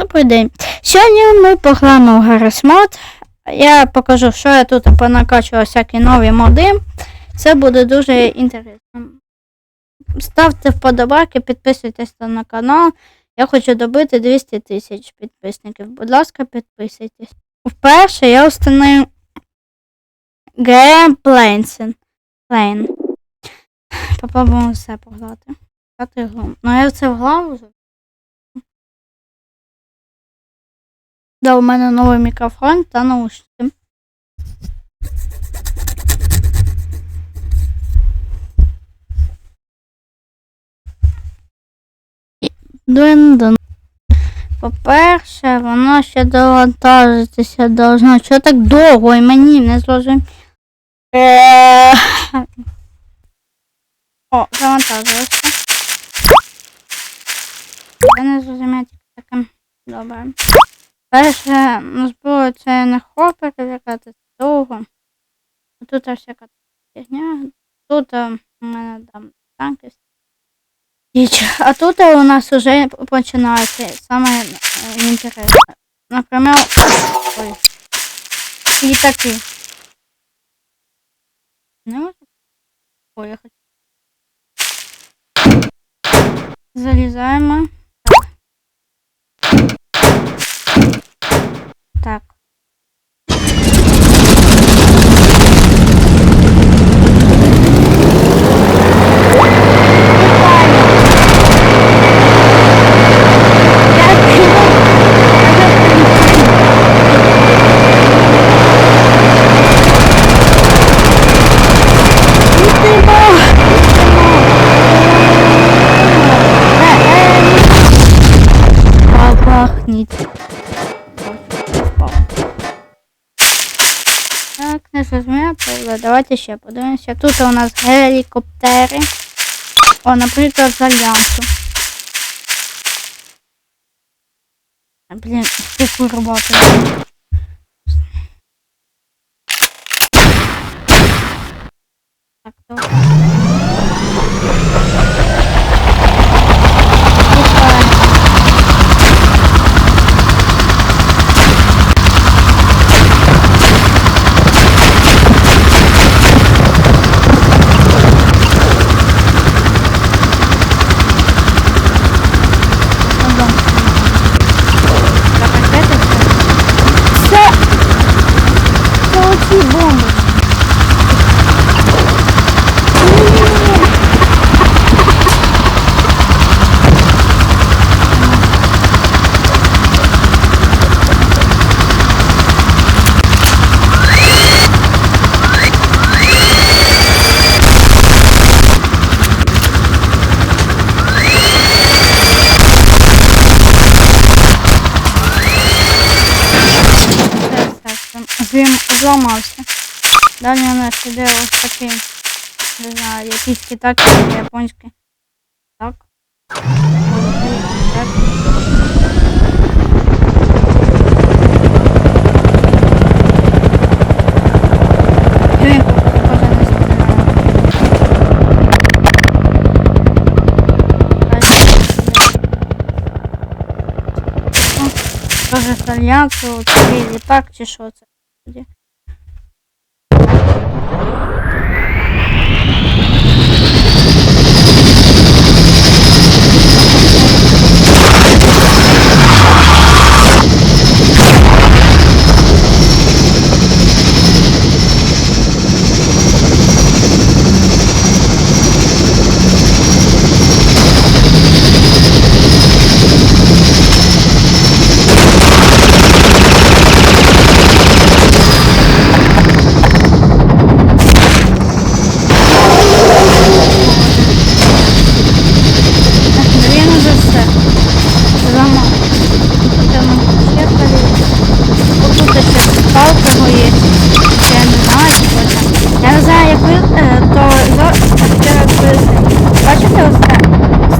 Добрий день. Сьогодні ми пограємо в Гаррисмод. Я покажу, що я тут понакачував всякі нові моди. Це буде дуже інтересно. Ставте вподобайки, підписуйтесь на канал. Я хочу добити 200 тисяч підписників. Будь ласка, підписуйтесь. Вперше я встановив GM Planes. Попробуємо все пограти. Ну я це в главу вже. Да, у мене новий мікрофон та наушники. Дундун. По-перше, воно ще довантажитися должно. Чого так довго і мені не зложив. Е, О, завантажилося. Я не зрозумію таке. Добре. Перше, ну, зброю це не хопер, яка це довго. Тут всяка фігня. Тут е, у мене там танки. А тут е, у нас вже починається саме е, інтересне. Наприклад, ой. Літаки. Не можу поїхати. Залізаємо. Пахніть. Так, не зрозуміло, давайте ще подивимося. Тут у нас гелікоптери. О, наприклад, за лямку. Блін, таку роботу. зламався. Далі у нас іде ось такий, не знаю, якийсь китак чи японський. Так. Так. Він похоже не стріляє. Тоже італьянцю, такий літак чи що це?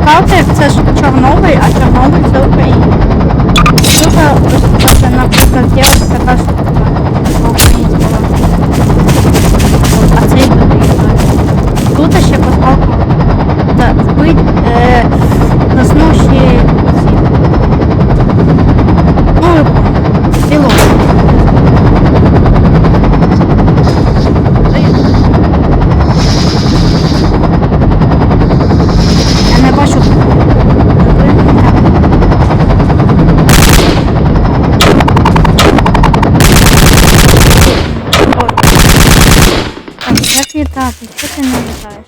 Сталкер це ж Чорнобиль, а Чорнобиль це Україна. Тут е, ось це, наприклад, є Як літати? Що ти не літаєш?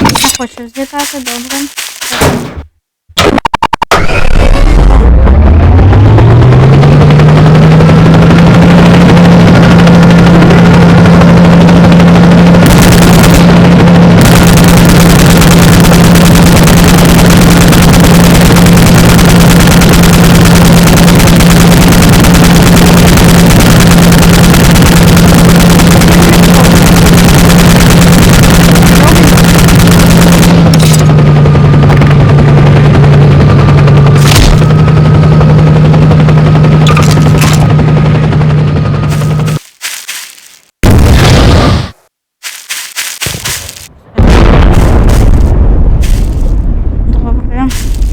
Не хочеш злітати, добре.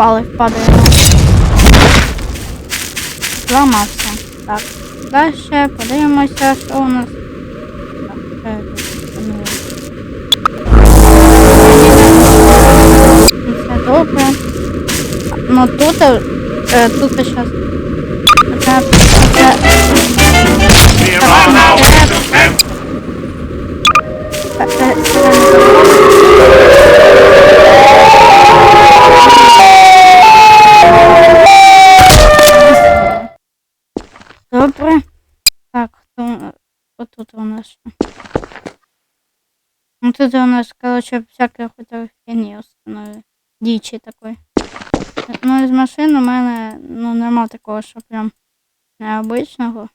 впали, впадаємо. Зламався. Так. Далі подивимося, що у нас. Так? Все добре. Ну тут, е, тут зараз. Це, тут у нас, короче, всяке фотографії установили. Дичи такой. Ну, из машин у мене ну, нема такого, що прям необычного.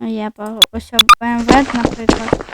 Ну, я по Ось BMW, наприклад.